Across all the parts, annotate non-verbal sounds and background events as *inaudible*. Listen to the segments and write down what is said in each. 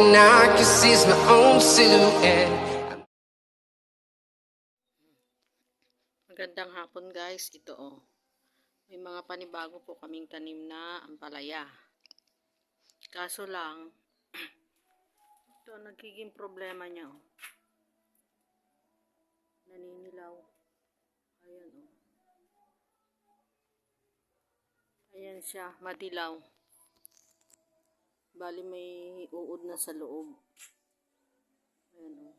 and I can see my own silhouette. Magandang hapon guys, ito oh. May mga panibago po kaming tanim na ampalaya. Kaso lang, *clears throat* ito nagiging problema niya oh. Naninilaw. Ayan oh. Ayan siya, madilaw. Bali may uod na sa loob. Ayan oh.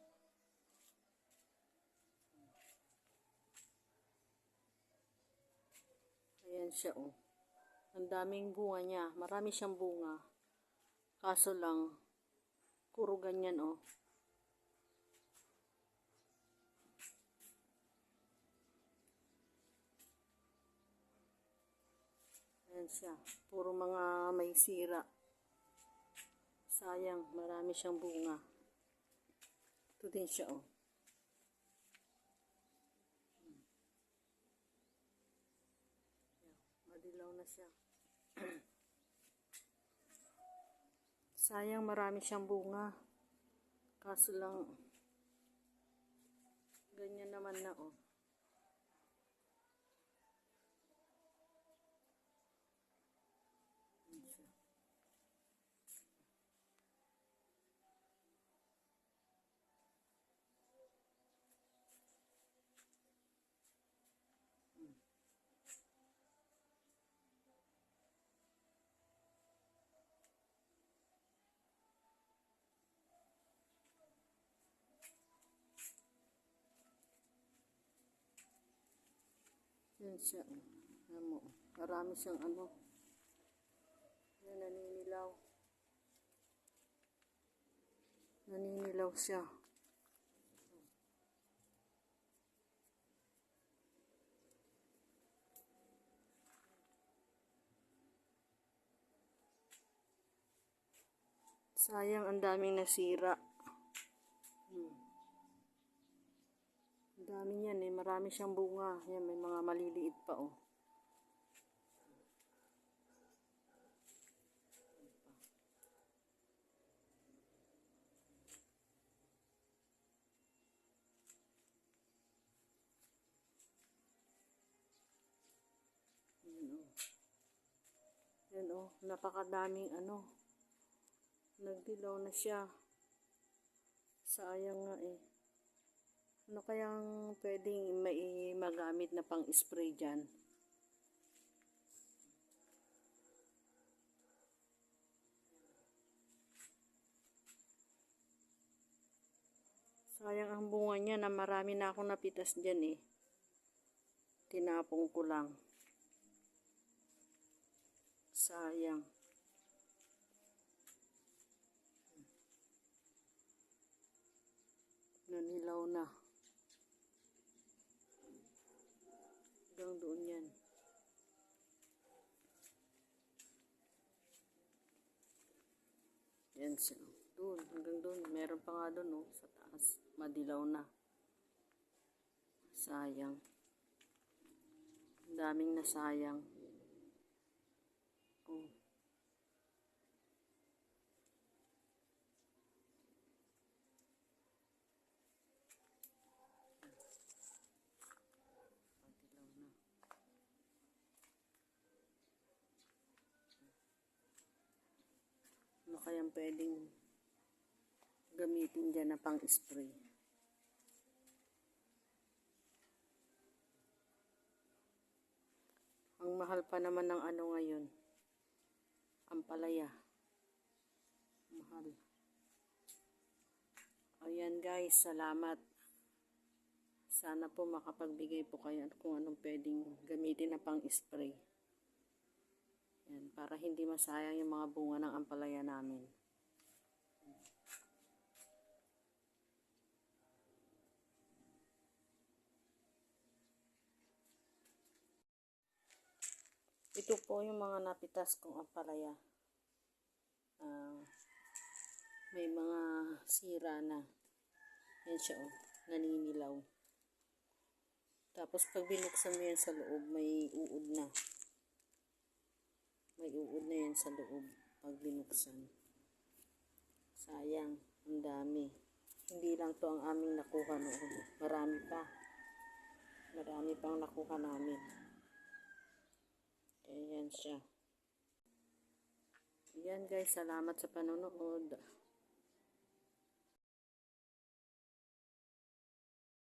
Ayan siya oh. Ang daming bunga niya. Marami siyang bunga. Kaso lang, puro ganyan oh. Ayan siya. Puro mga may sira. Sayang, marami siyang bunga. Ito din siya oh. Madilaw na siya. *clears throat* Sayang marami siyang bunga. Kaso lang, ganyan naman na oh. Yan siya. Ayan mo. Marami siyang ano. Yan, naninilaw. Naninilaw siya. Sayang, ang daming nasira. Hmm. Ang dami niyan eh. Marami siyang bunga. Yan, may mga maliliit pa oh. Yan oh. Yan oh. Napakadaming ano. Nagdilaw na siya. Sayang nga eh. Ano kayang pwedeng mai magamit na pang spray dyan? Sayang ang bunga niya na marami na akong napitas dyan eh. Tinapong ko lang. Sayang. Nanilaw na. Hanggang doon yan. Yan siya. Doon, hanggang doon. Meron pa nga doon, oh, sa taas. Madilaw na. Sayang. Ang daming nasayang. Oh. Kayang pwedeng gamitin dyan na pang spray? Ang mahal pa naman ng ano ngayon. Ang palaya. Mahal. Ayan guys, salamat. Sana po makapagbigay po kayo kung anong pwedeng gamitin na pang spray. Yan, para hindi masayang yung mga bunga ng namin. Ito po yung mga napitas kong ampalaya. Ah, may mga sira na. Yan siya oh, naninilaw. Tapos pag binuksan mo yan sa loob, may uod na. May uod na yan sa loob pag binuksan. Sayang, ang dami. Hindi lang to ang aming nakuha noon. Marami pa. Marami pang nakuha namin. Ayan siya. Ayan guys, salamat sa panonood.